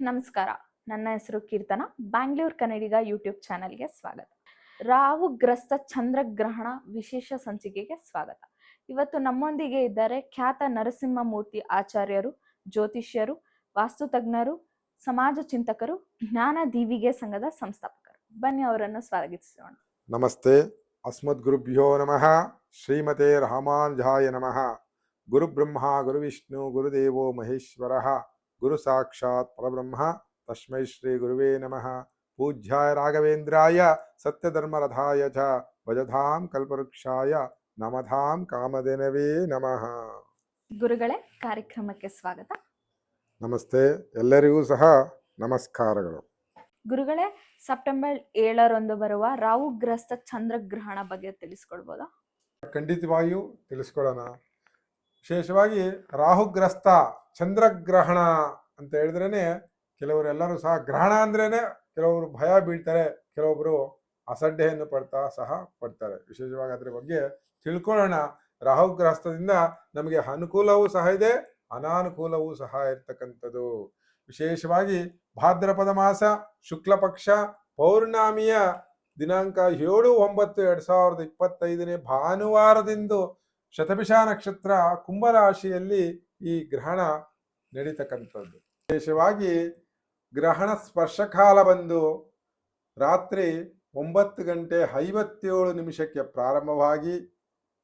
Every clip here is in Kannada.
ನಮಸ್ಕಾರ. ನನ್ನ ಹೆಸರು ಕೀರ್ತನ. ಬ್ಯಾಂಗ್ಳೂರ್ ಕನ್ನಡಿಗ ಯೂಟ್ಯೂಬ್ ಚಾನೆಲ್ಗೆ ಸ್ವಾಗತ. ರಾಹುಗ್ರಸ್ತ ಚಂದ್ರಗ್ರಹಣ ವಿಶೇಷ ಸಂಚಿಕೆಗೆ ಸ್ವಾಗತ. ಇವತ್ತು ನಮ್ಮೊಂದಿಗೆ ಇದ್ದಾರೆ ಖ್ಯಾತ ನರಸಿಂಹಮೂರ್ತಿ ಆಚಾರ್ಯರು, ಜ್ಯೋತಿಷ್ಯರು ವಾಸ್ತುತಜ್ಞರು ಸಮಾಜ ಚಿಂತಕರು, ಜ್ಞಾನ ದೀವಿಗೆ ಸಂಘದ ಸಂಸ್ಥಾಪಕರು. ಬನ್ನಿ ಅವರನ್ನು ಸ್ವಾಗತಿಸೋಣ. ನಮಸ್ತೆ. ಅಸ್ಮದ್ ಗುರುಭ್ಯೋ ನಮಃ. ಶ್ರೀಮತೆ ರಾಮಾನುಜಾಯ ನಮಃ. ಗುರುಬ್ರಹ್ಮ, ಗುರುವಿಷ್ಣು, ಗುರುದೇವೋ ಮಹೇಶ್ವರ. ಗುರು ಸಾಕ್ಷಾತ್ ಪರಬ್ರಹ್ಮ. ತಸ್ಮೈ ಶ್ರೀ ಗುರುವೇ ನಮಃ. ಪೂಜ್ಯಾಯ ರಾಘವೇಂದ್ರಾಯ ಸತ್ಯಧರ್ಮರಥಾಯ ಚ ಭಜಧಾಂ ಕಲ್ಪವೃಕ್ಷಾಯ ನಮಧಾಂ ಕಾಮಧೇನವೇ ನಮಃ. ಗುರುಗಳೇ ಕಾರ್ಯಕ್ರಮಕ್ಕೆ ಸ್ವಾಗತ. ನಮಸ್ತೆ ಎಲ್ಲರಿಗೂ ಸಹ ನಮಸ್ಕಾರಗಳು. ಗುರುಗಳೇ ಸೆಪ್ಟೆಂಬರ್ ಏಳರಂದು ಬರುವ ರಾಹುಗ್ರಸ್ತ ಚಂದ್ರಗ್ರಹಣ ಬಗ್ಗೆ ತಿಳಿಸ್ಕೊಡ್ಬೋದಾ? ಖಂಡಿತವಾಗಿಯೂ ತಿಳಿಸ್ಕೊಡೋಣ. ವಿಶೇಷವಾಗಿ ರಾಹುಗ್ರಸ್ತ, ಚಂದ್ರಗ್ರಹಣ ಅಂತ ಹೇಳಿದ್ರೇ ಕೆಲವರು ಎಲ್ಲರೂ ಸಹ ಗ್ರಹಣ ಅಂದ್ರೇ ಕೆಲವರು ಭಯ ಬೀಳ್ತಾರೆ ಕೆಲವೊಬ್ಬರು ಅಸಡ್ಡೆಯನ್ನು ಪಡ್ತಾ ಸಹ ಪಡ್ತಾರೆ. ವಿಶೇಷವಾಗಿ ಅದರ ಬಗ್ಗೆ ತಿಳ್ಕೊಳ್ಳೋಣ. ರಾಹುಗ್ರಸ್ತದಿಂದ ನಮಗೆ ಅನುಕೂಲವೂ ಸಹ ಇದೆ, ಅನಾನುಕೂಲವೂ ಸಹ ಇರ್ತಕ್ಕಂಥದ್ದು. ವಿಶೇಷವಾಗಿ ಭಾದ್ರಪದ ಮಾಸ ಶುಕ್ಲ ಪಕ್ಷ ಪೌರ್ಣಾಮಿಯ ದಿನಾಂಕ ಏಳು ಒಂಬತ್ತು ಎರಡ್ ಸಾವಿರದ ಇಪ್ಪತ್ತೈದನೇ ಭಾನುವಾರದಿಂದು ಶತಭಿಷ ನಕ್ಷತ್ರ ಕುಂಭರಾಶಿಯಲ್ಲಿ ಈ ಗ್ರಹಣ ನಡೀತಕ್ಕಂಥದ್ದು. ವಿಶೇಷವಾಗಿ ಗ್ರಹಣ ಸ್ಪರ್ಶಕಾಲ ಬಂದು ರಾತ್ರಿ ಒಂಬತ್ತು ಗಂಟೆ ಐವತ್ತೇಳು ನಿಮಿಷಕ್ಕೆ ಪ್ರಾರಂಭವಾಗಿ,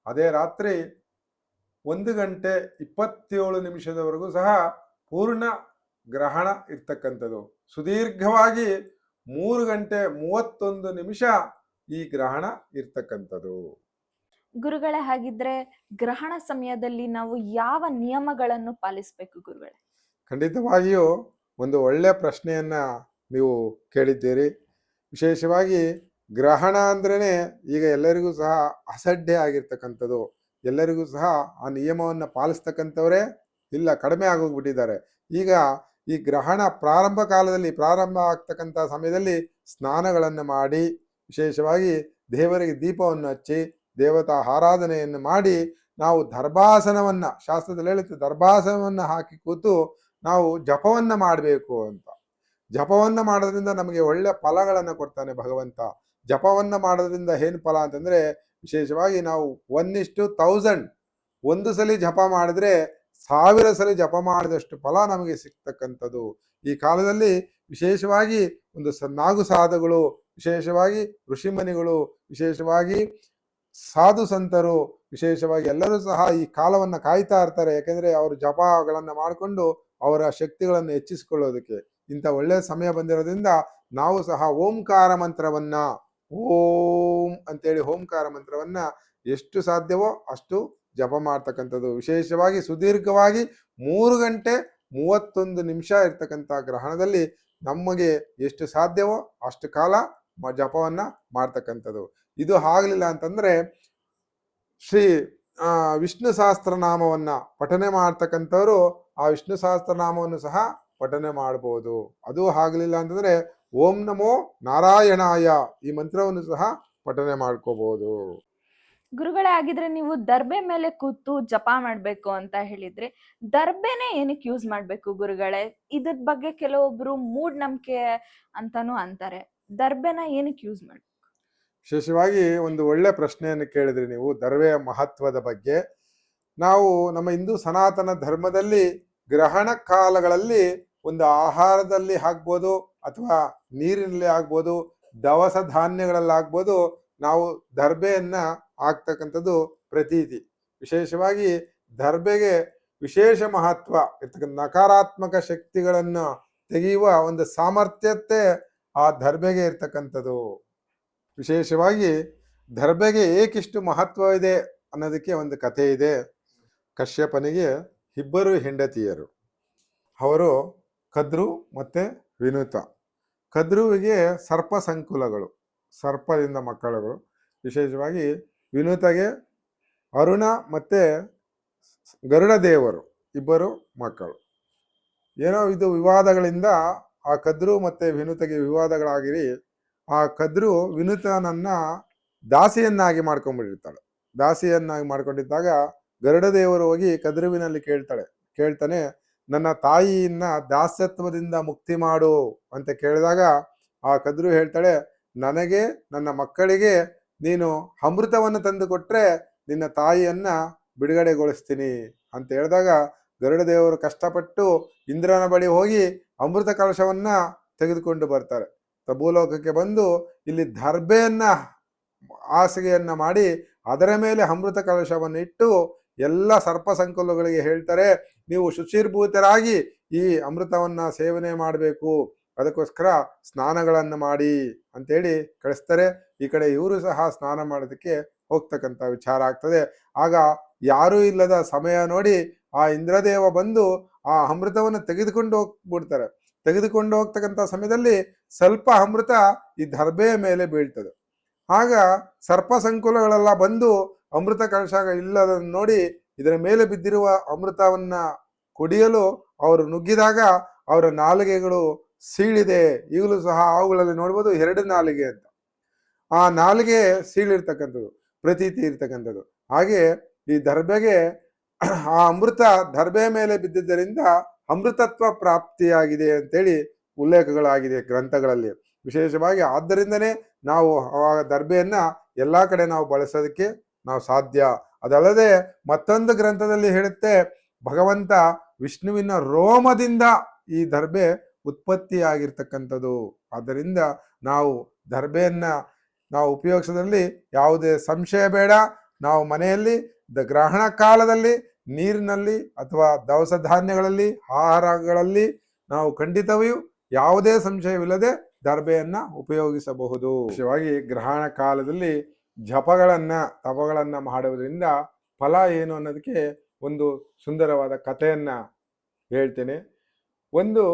ಅದೇ ರಾತ್ರಿ ಒಂದು ಗಂಟೆ ಇಪ್ಪತ್ತೇಳು ನಿಮಿಷದವರೆಗೂ ಸಹ ಪೂರ್ಣ ಗ್ರಹಣ ಇರ್ತಕ್ಕಂಥದ್ದು. ಸುದೀರ್ಘವಾಗಿ ಮೂರು ಗಂಟೆ ಮೂವತ್ತೊಂದು ನಿಮಿಷ ಈ ಗ್ರಹಣ ಇರ್ತಕ್ಕಂಥದ್ದು. ಗುರುಗಳೇ ಹಾಗಿದ್ರೆ ಗ್ರಹಣ ಸಮಯದಲ್ಲಿ ನಾವು ಯಾವ ನಿಯಮಗಳನ್ನು ಪಾಲಿಸಬೇಕು ಗುರುಗಳೇ? ಖಂಡಿತವಾಗಿಯೂ ಒಂದು ಒಳ್ಳೆಯ ಪ್ರಶ್ನೆಯನ್ನ ನೀವು ಕೇಳಿದ್ದೀರಿ. ವಿಶೇಷವಾಗಿ ಗ್ರಹಣ ಅಂದ್ರೇ ಈಗ ಎಲ್ಲರಿಗೂ ಸಹ ಅಸಡ್ಡೆ ಆಗಿರ್ತಕ್ಕಂಥದ್ದು. ಎಲ್ಲರಿಗೂ ಸಹ ಆ ನಿಯಮವನ್ನು ಪಾಲಿಸ್ತಕ್ಕಂಥವರೇ ಇಲ್ಲ, ಕಡಿಮೆ ಆಗೋಗ್ಬಿಟ್ಟಿದ್ದಾರೆ. ಈಗ ಈ ಗ್ರಹಣ ಪ್ರಾರಂಭ ಕಾಲದಲ್ಲಿ, ಪ್ರಾರಂಭ ಆಗ್ತಕ್ಕಂಥ ಸಮಯದಲ್ಲಿ ಸ್ನಾನಗಳನ್ನು ಮಾಡಿ, ವಿಶೇಷವಾಗಿ ದೇವರಿಗೆ ದೀಪವನ್ನು ಹಚ್ಚಿ ದೇವತಾ ಆರಾಧನೆಯನ್ನು ಮಾಡಿ ನಾವು ದರ್ಭಾಸನವನ್ನ ಶಾಸ್ತ್ರದಲ್ಲಿ ಹೇಳುತ್ತೆ ದರ್ಭಾಸನವನ್ನು ಹಾಕಿ ಕೂತು ನಾವು ಜಪವನ್ನ ಮಾಡಬೇಕು ಅಂತ. ಜಪವನ್ನ ಮಾಡೋದ್ರಿಂದ ನಮಗೆ ಒಳ್ಳೆ ಫಲಗಳನ್ನು ಕೊಡ್ತಾನೆ ಭಗವಂತ. ಜಪವನ್ನ ಮಾಡೋದ್ರಿಂದ ಏನು ಫಲ ಅಂತಂದ್ರೆ ವಿಶೇಷವಾಗಿ ನಾವು ಒನ್ ಇಷ್ಟು ತೌಸಂಡ್ ಒಂದು ಸಲ ಜಪ ಮಾಡಿದ್ರೆ ಸಾವಿರ ಸಲ ಜಪ ಮಾಡಿದಷ್ಟು ಫಲ ನಮಗೆ ಸಿಗ್ತಕ್ಕಂಥದ್ದು. ಈ ಕಾಲದಲ್ಲಿ ವಿಶೇಷವಾಗಿ ಒಂದು ಸ ನಾಗು ಸಾಧುಗಳು, ವಿಶೇಷವಾಗಿ ಋಷಿಮನಿಗಳು ವಿಶೇಷವಾಗಿ ಸಾಧು ಸಂತರು ವಿಶೇಷವಾಗಿ ಎಲ್ಲರೂ ಸಹ ಈ ಕಾಲವನ್ನು ಕಾಯ್ತಾ ಇರ್ತಾರೆ. ಯಾಕೆಂದ್ರೆ ಅವರು ಜಪಗಳನ್ನು ಮಾಡಿಕೊಂಡು ಅವರ ಶಕ್ತಿಗಳನ್ನು ಹೆಚ್ಚಿಸಿಕೊಳ್ಳೋದಕ್ಕೆ. ಇಂಥ ಒಳ್ಳೆಯ ಸಮಯ ಬಂದಿರೋದ್ರಿಂದ ನಾವು ಸಹ ಓಂಕಾರ ಮಂತ್ರವನ್ನ, ಓಂ ಅಂತೇಳಿ ಓಂಕಾರ ಮಂತ್ರವನ್ನ ಎಷ್ಟು ಸಾಧ್ಯವೋ ಅಷ್ಟು ಜಪ ಮಾಡ್ತಕ್ಕಂಥದ್ದು. ವಿಶೇಷವಾಗಿ ಸುದೀರ್ಘವಾಗಿ ಮೂರು ಗಂಟೆ ಮೂವತ್ತೊಂದು ನಿಮಿಷ ಇರ್ತಕ್ಕಂಥ ಗ್ರಹಣದಲ್ಲಿ ನಮಗೆ ಎಷ್ಟು ಸಾಧ್ಯವೋ ಅಷ್ಟು ಕಾಲ ಜಪವನ್ನ ಮಾಡ್ತಕ್ಕಂಥದ್ದು. ಇದು ಆಗಲಿಲ್ಲ ಅಂತಂದ್ರೆ ಶ್ರೀ ವಿಷ್ಣು ಸಹಸ್ರನಾಮವನ್ನ ಪಠನೆ ಮಾಡ್ತಕ್ಕಂಥವ್ರು ಆ ವಿಷ್ಣು ಸಹಸ್ರನಾಮವನ್ನು ಸಹ ಪಠನೆ ಮಾಡಬಹುದು ಅದು ಆಗಲಿಲ್ಲ ಅಂತಂದ್ರೆ ಓಂ ನಮೋ ನಾರಾಯಣಾಯ ಈ ಮಂತ್ರವನ್ನು ಸಹ ಪಠನೆ ಮಾಡ್ಕೋಬಹುದು ಗುರುಗಳೇ ಆಗಿದ್ರೆ ನೀವು ದರ್ಬೆ ಮೇಲೆ ಕೂತು ಜಪ ಮಾಡ್ಬೇಕು ಅಂತ ಹೇಳಿದ್ರೆ ದರ್ಬೆನೆ ಏನಕ್ಕೆ ಯೂಸ್ ಮಾಡ್ಬೇಕು ಗುರುಗಳೇ? ಇದ್ರ ಬಗ್ಗೆ ಕೆಲವೊಬ್ರು ಮೂಢನಂಬಿಕೆ ಅಂತಾನು ಅಂತಾರೆ. ದರ್ಬೆನ ಏನಕ್ಕೆ ಯೂಸ್ ಮಾಡ್ಬೇಕು ವಿಶೇಷವಾಗಿ ಒಂದು ಒಳ್ಳೆ ಪ್ರಶ್ನೆಯನ್ನು ಕೇಳಿದ್ರಿ ನೀವು, ದರ್ವೆಯ ಮಹತ್ವದ ಬಗ್ಗೆ. ನಾವು ನಮ್ಮ ಹಿಂದೂ ಸನಾತನ ಧರ್ಮದಲ್ಲಿ ಗ್ರಹಣ ಕಾಲಗಳಲ್ಲಿ ಒಂದು ಆಹಾರದಲ್ಲಿ ಆಗ್ಬೋದು ಅಥವಾ ನೀರಿನಲ್ಲಿ ಆಗ್ಬೋದು ದವಸ ಧಾನ್ಯಗಳಲ್ಲಿ ಆಗ್ಬೋದು ನಾವು ದರ್ಬೆಯನ್ನ ಆಗ್ತಕ್ಕಂಥದ್ದು ಪ್ರತೀತಿ. ವಿಶೇಷವಾಗಿ ದರ್ಬೆಗೆ ವಿಶೇಷ ಮಹತ್ವ ಇರ್ತಕ್ಕಂಥ ನಕಾರಾತ್ಮಕ ಶಕ್ತಿಗಳನ್ನು ತೆಗೆಯುವ ಒಂದು ಸಾಮರ್ಥ್ಯತೆ ಆ ದರ್ಬೆಗೆ ಇರ್ತಕ್ಕಂಥದ್ದು. ವಿಶೇಷವಾಗಿ ದರ್ಬೆಗೆ ಏಕಿಷ್ಟು ಮಹತ್ವ ಇದೆ ಅನ್ನೋದಕ್ಕೆ ಒಂದು ಕಥೆ ಇದೆ. ಕಶ್ಯಪನಿಗೆ ಇಬ್ಬರು ಹೆಂಡತಿಯರು. ಅವರು ಕದ್ರು ಮತ್ತು ವಿನುತ. ಕದ್ರುವಿಗೆ ಸರ್ಪ ಸಂಕುಲಗಳು, ಸರ್ಪದಿಂದ ಮಕ್ಕಳುಗಳು. ವಿಶೇಷವಾಗಿ ವಿನುತಗೆ ಅರುಣ ಮತ್ತು ಗರುಡ ದೇವರು, ಇಬ್ಬರು ಮಕ್ಕಳು. ಏನೋ ಇದು ವಿವಾದಗಳಿಂದ ಆ ಕದ್ರು ಮತ್ತು ವಿನುತಗೆ ವಿವಾದಗಳಾಗಿರಿ. ಆ ಕದ್ರು ವಿನುತನನ್ನ ದಾಸಿಯನ್ನಾಗಿ ಮಾಡ್ಕೊಂಡ್ಬಿಟ್ಟಿರ್ತಾಳೆ ದಾಸಿಯನ್ನಾಗಿ ಮಾಡ್ಕೊಂಡಿದ್ದಾಗ ಗರುಡ ದೇವರು ಹೋಗಿ ಕದ್ರುವಿನಲ್ಲಿ ಕೇಳ್ತಾಳೆ, ಕೇಳ್ತಾನೆ, ನನ್ನ ತಾಯಿಯನ್ನ ದಾಸ್ಯತ್ವದಿಂದ ಮುಕ್ತಿ ಮಾಡು ಅಂತ ಕೇಳಿದಾಗ ಆ ಕದ್ರು ಹೇಳ್ತಾಳೆ, ನನಗೆ, ನನ್ನ ಮಕ್ಕಳಿಗೆ ನೀನು ಅಮೃತವನ್ನು ತಂದು ಕೊಟ್ರೆ ನಿನ್ನ ತಾಯಿಯನ್ನ ಬಿಡುಗಡೆಗೊಳಿಸ್ತೀನಿ ಅಂತ ಹೇಳಿದಾಗ ಗರುಡದೇವರು ಕಷ್ಟಪಟ್ಟು ಇಂದ್ರನ ಬಳಿ ಹೋಗಿ ಅಮೃತ ಕಲಶವನ್ನ ತೆಗೆದುಕೊಂಡು ಬರ್ತಾರೆ. ಭೂಲೋಕಕ್ಕೆ ಬಂದು ಇಲ್ಲಿ ದರ್ಬೆಯನ್ನ ಹಾಸಿಗೆಯನ್ನ ಮಾಡಿ ಅದರ ಮೇಲೆ ಅಮೃತ ಕಲಶವನ್ನು ಇಟ್ಟು ಎಲ್ಲ ಸರ್ಪ ಸಂಕುಲಗಳಿಗೆ ಹೇಳ್ತಾರೆ, ನೀವು ಶುಚಿರ್ಭೂತರಾಗಿ ಈ ಅಮೃತವನ್ನ ಸೇವನೆ ಮಾಡಬೇಕು, ಅದಕ್ಕೋಸ್ಕರ ಸ್ನಾನಗಳನ್ನು ಮಾಡಿ ಅಂತೇಳಿ ಕಳಿಸ್ತಾರೆ. ಈ ಕಡೆ ಇವರು ಸಹ ಸ್ನಾನ ಮಾಡೋದಕ್ಕೆ ಹೋಗ್ತಕ್ಕಂಥ ವಿಚಾರ ಆಗ್ತದೆ. ಆಗ ಯಾರೂ ಇಲ್ಲದ ಸಮಯ ನೋಡಿ ಆ ಇಂದ್ರದೇವ ಬಂದು ಆ ಅಮೃತವನ್ನು ತೆಗೆದುಕೊಂಡು ಹೋಗ್ಬಿಡ್ತಾರೆ. ತೆಗೆದುಕೊಂಡು ಹೋಗ್ತಕ್ಕಂಥ ಸಮಯದಲ್ಲಿ ಸ್ವಲ್ಪ ಅಮೃತ ಈ ದರ್ಬೆಯ ಮೇಲೆ ಬೀಳ್ತದೆ. ಆಗ ಸರ್ಪ ಸಂಕುಲಗಳೆಲ್ಲ ಬಂದು ಅಮೃತ ಕಳಶ ಇಲ್ಲದನ್ನು ನೋಡಿ ಇದರ ಮೇಲೆ ಬಿದ್ದಿರುವ ಅಮೃತವನ್ನ ಕುಡಿಯಲು ಅವರು ನುಗ್ಗಿದಾಗ ಅವರ ನಾಲಿಗೆಗಳು ಸೀಳಿದೆ. ಈಗಲೂ ಸಹ ಅವುಗಳಲ್ಲಿ ನೋಡ್ಬೋದು ಎರಡು ನಾಲಿಗೆ ಅಂತ. ಆ ನಾಲಿಗೆ ಸೀಳಿರ್ತಕ್ಕಂಥದ್ದು, ಪ್ರತೀತಿ ಇರ್ತಕ್ಕಂಥದ್ದು. ಹಾಗೆ ಈ ದರ್ಬೆಗೆ ಆ ಅಮೃತ ದರ್ಬೆ ಮೇಲೆ ಬಿದ್ದಿದ್ದರಿಂದ ಅಮೃತತ್ವ ಪ್ರಾಪ್ತಿಯಾಗಿದೆ ಅಂತೇಳಿ ಉಲ್ಲೇಖಗಳಾಗಿದೆ ಗ್ರಂಥಗಳಲ್ಲಿ. ವಿಶೇಷವಾಗಿ ಆದ್ದರಿಂದನೇ ನಾವು ಆ ದರ್ಬೆಯನ್ನ ಎಲ್ಲಾ ಕಡೆ ನಾವು ಬಳಸೋದಕ್ಕೆ ನಾವು ಸಾಧ್ಯ. ಅದಲ್ಲದೆ ಮತ್ತೊಂದು ಗ್ರಂಥದಲ್ಲಿ ಹೇಳುತ್ತೆ, ಭಗವಂತ ವಿಷ್ಣುವಿನ ರೋಮದಿಂದ ಈ ದರ್ಬೆ ಉತ್ಪತ್ತಿಯಾಗಿರ್ತಕ್ಕಂಥದ್ದು. ಆದ್ದರಿಂದ ನಾವು ದರ್ಬೆಯನ್ನ ನಾವು ಉಪಯೋಗಿಸೋದ್ರಲ್ಲಿ ಯಾವುದೇ ಸಂಶಯ ಬೇಡ. ನಾವು ಮನೆಯಲ್ಲಿ ದ ಗ್ರಹಣ ಕಾಲದಲ್ಲಿ, ನೀರಿನಲ್ಲಿ ಅಥವಾ ದವಸ ಧಾನ್ಯಗಳಲ್ಲಿ, ಆಹಾರಗಳಲ್ಲಿ ನಾವು ಖಂಡಿತವಾಗಿಯೂ ಯಾವುದೇ ಸಂಶಯವಿಲ್ಲದೆ ದರ್ಬೆಯನ್ನ ಉಪಯೋಗಿಸಬಹುದು. ವಿಶೇಷವಾಗಿ ಗ್ರಹಣ ಕಾಲದಲ್ಲಿ ಜಪಗಳನ್ನ, ತಪಗಳನ್ನ ಮಾಡುವುದರಿಂದ ಫಲ ಏನು ಅನ್ನೋದಕ್ಕೆ ಒಂದು ಸುಂದರವಾದ ಕಥೆಯನ್ನ ಹೇಳ್ತೇನೆ. ಒಂದು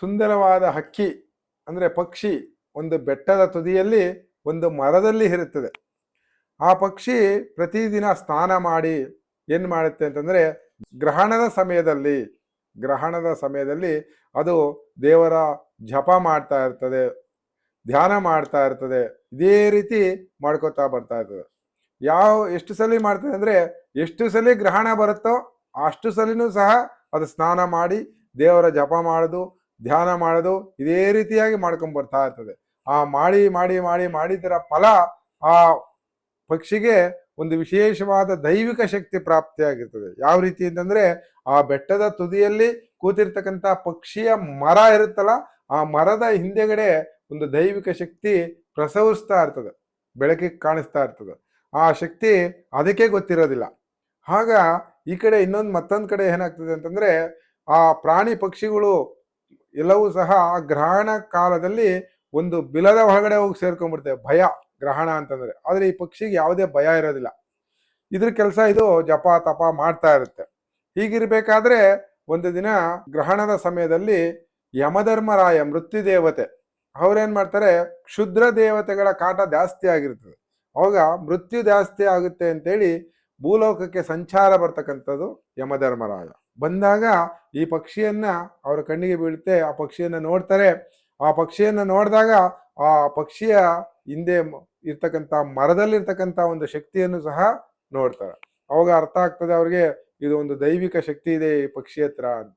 ಸುಂದರವಾದ ಹಕ್ಕಿ ಅಂದ್ರೆ ಪಕ್ಷಿ ಒಂದು ಬೆಟ್ಟದ ತುದಿಯಲ್ಲಿ ಒಂದು ಮರದಲ್ಲಿ ಇರುತ್ತದೆ. ಆ ಪಕ್ಷಿ ಪ್ರತಿದಿನ ಸ್ನಾನ ಮಾಡಿ ಏನ್ ಮಾಡುತ್ತೆ ಅಂತಂದ್ರೆ ಗ್ರಹಣದ ಸಮಯದಲ್ಲಿ ಗ್ರಹಣದ ಸಮಯದಲ್ಲಿ ಅದು ದೇವರ ಜಪ ಮಾಡ್ತಾ ಇರ್ತದೆ, ಧ್ಯಾನ ಮಾಡ್ತಾ ಇರ್ತದೆ, ಇದೇ ರೀತಿ ಮಾಡ್ಕೋತಾ ಬರ್ತಾ ಇರ್ತದೆ. ಯಾವ, ಎಷ್ಟು ಸಲ ಮಾಡ್ತದೆ ಅಂದ್ರೆ ಎಷ್ಟು ಸಲ ಗ್ರಹಣ ಬರುತ್ತೋ ಅಷ್ಟು ಸಲಿನೂ ಸಹ ಅದು ಸ್ನಾನ ಮಾಡಿ ದೇವರ ಜಪ ಮಾಡೋದು, ಧ್ಯಾನ ಮಾಡೋದು ಇದೇ ರೀತಿಯಾಗಿ ಮಾಡ್ಕೊಂಡ್ ಬರ್ತಾ ಇರ್ತದೆ. ಆ ಮಾಡಿ ಮಾಡಿ ಮಾಡಿ, ಮಾಡಿದರ ಫಲ ಆ ಪಕ್ಷಿಗೆ ಒಂದು ವಿಶೇಷವಾದ ದೈವಿಕ ಶಕ್ತಿ ಪ್ರಾಪ್ತಿಯಾಗಿರ್ತದೆ. ಯಾವ ರೀತಿ ಅಂತಂದ್ರೆ ಆ ಬೆಟ್ಟದ ತುದಿಯಲ್ಲಿ ಕೂತಿರ್ತಕ್ಕಂಥ ಪಕ್ಷಿಯ ಮರ ಇರುತ್ತಲ್ಲ, ಆ ಮರದ ಹಿಂದೆಗಡೆ ಒಂದು ದೈವಿಕ ಶಕ್ತಿ ಪ್ರಸವಿಸ್ತಾ ಇರ್ತದೆ, ಬೆಳಕಿಗೆ ಕಾಣಿಸ್ತಾ ಇರ್ತದೆ. ಆ ಶಕ್ತಿ ಅದಕ್ಕೆ ಗೊತ್ತಿರೋದಿಲ್ಲ. ಆಗ ಈ ಕಡೆ ಇನ್ನೊಂದು ಮತ್ತೊಂದು ಕಡೆ ಏನಾಗ್ತದೆ ಅಂತಂದ್ರೆ ಆ ಪ್ರಾಣಿ ಪಕ್ಷಿಗಳು ಎಲ್ಲವೂ ಸಹ ಆ ಗ್ರಹಣ ಕಾಲದಲ್ಲಿ ಒಂದು ಬಿಲದ ಒಳಗಡೆ ಹೋಗಿ ಸೇರ್ಕೊಂಡ್ಬಿಡ್ತೇವೆ, ಭಯ. ಗ್ರಹಣ ಅಂತಂದ್ರೆ. ಆದರೆ ಈ ಪಕ್ಷಿಗೆ ಯಾವುದೇ ಭಯ ಇರೋದಿಲ್ಲ. ಇದ್ರ ಕೆಲಸ ಇದು ಜಪ ತಪ ಮಾಡ್ತಾ ಇರುತ್ತೆ. ಹೀಗಿರ್ಬೇಕಾದ್ರೆ ಒಂದು ದಿನ ಗ್ರಹಣದ ಸಮಯದಲ್ಲಿ ಯಮಧರ್ಮರಾಯ ಮೃತ್ಯು ದೇವತೆ ಅವ್ರೇನ್ ಮಾಡ್ತಾರೆ? ಕ್ಷುದ್ರ ದೇವತೆಗಳ ಕಾಟ ಜಾಸ್ತಿ ಆಗಿರ್ತದೆ. ಅವಾಗ ಮೃತ್ಯು ಜಾಸ್ತಿ ಆಗುತ್ತೆ ಅಂತೇಳಿ ಭೂಲೋಕಕ್ಕೆ ಸಂಚಾರ ಬರ್ತಕ್ಕಂಥದ್ದು ಯಮಧರ್ಮರಾಯ. ಬಂದಾಗ ಈ ಪಕ್ಷಿಯನ್ನ ಅವರ ಕಣ್ಣಿಗೆ ಬೀಳುತ್ತೆ, ಆ ಪಕ್ಷಿಯನ್ನ ನೋಡ್ತಾರೆ. ಆ ಪಕ್ಷಿಯನ್ನ ನೋಡಿದಾಗ ಆ ಪಕ್ಷಿಯ ಹಿಂದೆ ಇರ್ತಕ್ಕಂಥ ಮರದಲ್ಲಿರ್ತಕ್ಕಂಥ ಒಂದು ಶಕ್ತಿಯನ್ನು ಸಹ ನೋಡ್ತಾರೆ. ಅವಾಗ ಅರ್ಥ ಆಗ್ತದೆ ಅವ್ರಿಗೆ, ಇದು ಒಂದು ದೈವಿಕ ಶಕ್ತಿ ಇದೆ ಈ ಪಕ್ಷಿ ಹತ್ರ ಅಂತ.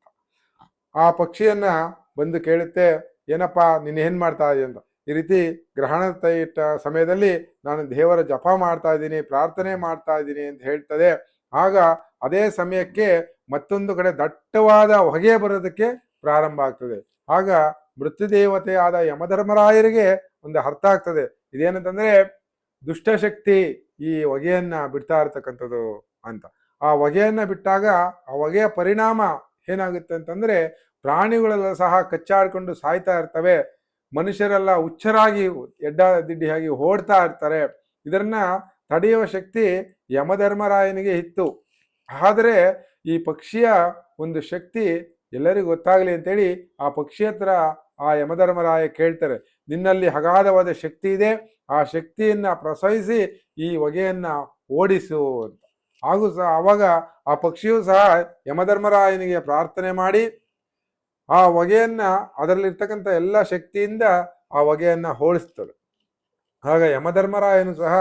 ಆ ಪಕ್ಷಿಯನ್ನ ಬಂದು ಕೇಳುತ್ತೆ, ಏನಪ್ಪಾ, ನೀನ್ ಏನ್ ಮಾಡ್ತಾ ಇದೆ ಅಂತ. ಈ ರೀತಿ ಗ್ರಹಣ ಸಮಯದಲ್ಲಿ ನಾನು ದೇವರ ಜಪ ಮಾಡ್ತಾ ಇದ್ದೀನಿ, ಪ್ರಾರ್ಥನೆ ಮಾಡ್ತಾ ಇದ್ದೀನಿ ಅಂತ ಹೇಳ್ತದೆ. ಆಗ ಅದೇ ಸಮಯಕ್ಕೆ ಮತ್ತೊಂದು ಕಡೆ ದಟ್ಟವಾದ ಹೊಗೆ ಬರೋದಕ್ಕೆ ಪ್ರಾರಂಭ ಆಗ್ತದೆ. ಆಗ ಮೃತ್ಯುದೇವತೆ ಆದ ಯಮಧರ್ಮರಾಯರಿಗೆ ಒಂದು ಅರ್ಥ ಆಗ್ತದೆ. ಇದೇನಂತಂದ್ರೆ ದುಷ್ಟಶಕ್ತಿ ಈ ಹೊಗೆಯನ್ನ ಬಿಡ್ತಾ ಇರ್ತಕ್ಕಂಥದ್ದು ಅಂತ. ಆ ಹೊಗೆಯನ್ನ ಬಿಟ್ಟಾಗ ಆ ಹೊಗೆಯ ಪರಿಣಾಮ ಏನಾಗುತ್ತೆ ಅಂತಂದ್ರೆ ಪ್ರಾಣಿಗಳೆಲ್ಲ ಸಹ ಕಚ್ಚಾಡ್ಕೊಂಡು ಸಾಯ್ತಾ ಇರ್ತವೆ. ಮನುಷ್ಯರೆಲ್ಲ ಹುಚ್ಚರಾಗಿ ಎಡ್ಡ ದಿಡ್ಡಿಯಾಗಿ ಓಡ್ತಾ ಇರ್ತಾರೆ. ಇದನ್ನ ತಡೆಯುವ ಶಕ್ತಿ ಯಮಧರ್ಮರಾಯನಿಗೆ ಇತ್ತು. ಆದರೆ ಈ ಪಕ್ಷಿಯ ಒಂದು ಶಕ್ತಿ ಎಲ್ಲರಿಗೂ ಗೊತ್ತಾಗಲಿ ಅಂತೇಳಿ ಆ ಪಕ್ಷಿ ಹತ್ರ ಆ ಯಮಧರ್ಮರಾಯ ಕೇಳ್ತಾರೆ. ನಿನ್ನಲ್ಲಿ ಅಗಾಧವಾದ ಶಕ್ತಿ ಇದೆ. ಆ ಶಕ್ತಿಯನ್ನ ಪ್ರಸವಿಸಿ ಈ ಹೊಗೆಯನ್ನ ಓಡಿಸು ಅಂತ. ಹಾಗೂ ಸಹ ಅವಾಗ ಆ ಪಕ್ಷಿಯು ಸಹ ಯಮಧರ್ಮರಾಯನಿಗೆ ಪ್ರಾರ್ಥನೆ ಮಾಡಿ ಆ ಹೊಗೆಯನ್ನ ಅದರಲ್ಲಿರ್ತಕ್ಕಂಥ ಎಲ್ಲ ಶಕ್ತಿಯಿಂದ ಆ ಹೊಗೆಯನ್ನ ಹೋಳಿಸ್ತದೆ ಆಗ ಯಮಧರ್ಮರಾಯನು ಸಹ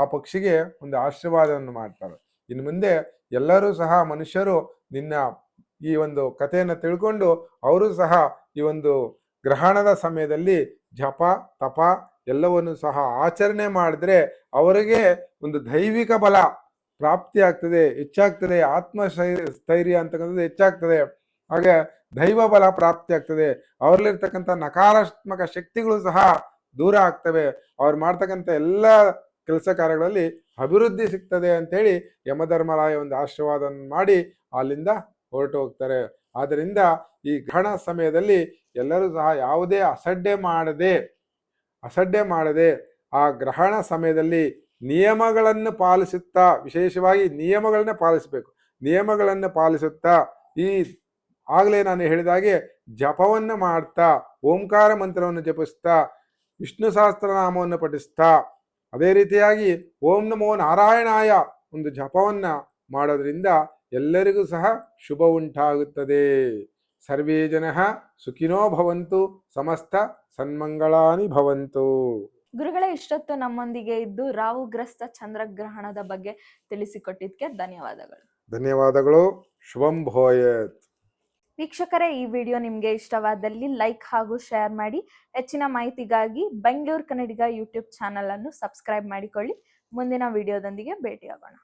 ಆ ಪಕ್ಷಿಗೆ ಒಂದು ಆಶೀರ್ವಾದವನ್ನು ಮಾಡ್ತಾರೆ. ಇನ್ನು ಮುಂದೆ ಎಲ್ಲರೂ ಸಹ ಮನುಷ್ಯರು ನಿನ್ನ ಈ ಒಂದು ಕಥೆಯನ್ನು ತಿಳ್ಕೊಂಡು ಅವರು ಸಹ ಈ ಒಂದು ಗ್ರಹಣದ ಸಮಯದಲ್ಲಿ ಜಪ, ತಪ ಎಲ್ಲವನ್ನು ಸಹ ಆಚರಣೆ ಮಾಡಿದ್ರೆ ಅವರಿಗೆ ಒಂದು ದೈವಿಕ ಬಲ ಪ್ರಾಪ್ತಿ ಆಗ್ತದೆ, ಹೆಚ್ಚಾಗ್ತದೆ ಆತ್ಮ ಸ್ಥೈರ್ಯ ಅಂತಕ್ಕಂಥದ್ದು ಹೆಚ್ಚಾಗ್ತದೆ. ಹಾಗೆ ದೈವ ಬಲ ಪ್ರಾಪ್ತಿ ಆಗ್ತದೆ. ಅವರಲ್ಲಿರ್ತಕ್ಕಂಥ ನಕಾರಾತ್ಮಕ ಶಕ್ತಿಗಳು ಸಹ ದೂರ ಆಗ್ತವೆ. ಅವ್ರು ಮಾಡ್ತಕ್ಕಂಥ ಎಲ್ಲ ಕೆಲಸ ಕಾರ್ಯಗಳಲ್ಲಿ ಅಭಿವೃದ್ಧಿ ಸಿಗ್ತದೆ ಅಂತೇಳಿ ಯಮಧರ್ಮರಾಯ ಒಂದು ಆಶೀರ್ವಾದವನ್ನು ಮಾಡಿ ಅಲ್ಲಿಂದ ಹೊರಟು ಹೋಗ್ತಾರೆ. ಆದ್ದರಿಂದ ಈ ಗ್ರಹಣ ಸಮಯದಲ್ಲಿ ಎಲ್ಲರೂ ಸಹ ಯಾವುದೇ ಅಸಡ್ಡೆ ಮಾಡದೆ ಅಸಡ್ಡೆ ಮಾಡದೆ ಆ ಗ್ರಹಣ ಸಮಯದಲ್ಲಿ ನಿಯಮಗಳನ್ನು ಪಾಲಿಸುತ್ತಾ, ವಿಶೇಷವಾಗಿ ನಿಯಮಗಳನ್ನು ಪಾಲಿಸಬೇಕು. ನಿಯಮಗಳನ್ನು ಪಾಲಿಸುತ್ತಾ, ಈ ಆಗಲೇ ನಾನು ಹೇಳಿದಾಗೆ ಜಪವನ್ನು ಮಾಡ್ತಾ, ಓಂಕಾರ ಮಂತ್ರವನ್ನು ಜಪಿಸ್ತಾ, ವಿಷ್ಣು ಸಹಸ್ರನಾಮವನ್ನು ಪಠಿಸ್ತಾ, ಅದೇ ರೀತಿಯಾಗಿ ಓಂ ನಮೋ ನಾರಾಯಣಾಯ ಒಂದು ಜಪವನ್ನು ಮಾಡೋದ್ರಿಂದ ಎಲ್ಲರಿಗೂ ಸಹ ಶುಭ ಉಂಟಾಗುತ್ತದೆ. ಸರ್ವೇ ಜನ ಸುಖಿನೋ ಭವಂತು ಸಮಸ್ತ ಸನ್ಮಂಗಳಾನಿ ಭವಂತು. ಗುರುಗಳೇ ಇಷ್ಟೊತ್ತು ನಮ್ಮೊಂದಿಗೆ ಇದ್ದು ರಾಹುಗ್ರಸ್ತ ಚಂದ್ರಗ್ರಹಣದ ಬಗ್ಗೆ ತಿಳಿಸಿಕೊಟ್ಟಿದ್ದಕ್ಕೆ ಧನ್ಯವಾದಗಳು. ಧನ್ಯವಾದಗಳು. ಶುಭಂ ಭೋಯತ್. ವೀಕ್ಷಕರೇ ಈ ವಿಡಿಯೋ ನಿಮಗೆ ಇಷ್ಟವಾದಲ್ಲಿ ಲೈಕ್ ಹಾಗೂ ಶೇರ್ ಮಾಡಿ. ಹೆಚ್ಚಿನ ಮಾಹಿತಿಗಾಗಿ ಬೆಂಗಳೂರು ಕನ್ನಡಿಗ ಯೂಟ್ಯೂಬ್ ಚಾನಲ್ ಅನ್ನು ಸಬ್ಸ್ಕ್ರೈಬ್ ಮಾಡಿಕೊಳ್ಳಿ. ಮುಂದಿನ ವಿಡಿಯೋದೊಂದಿಗೆ ಭೇಟಿಯಾಗೋಣ.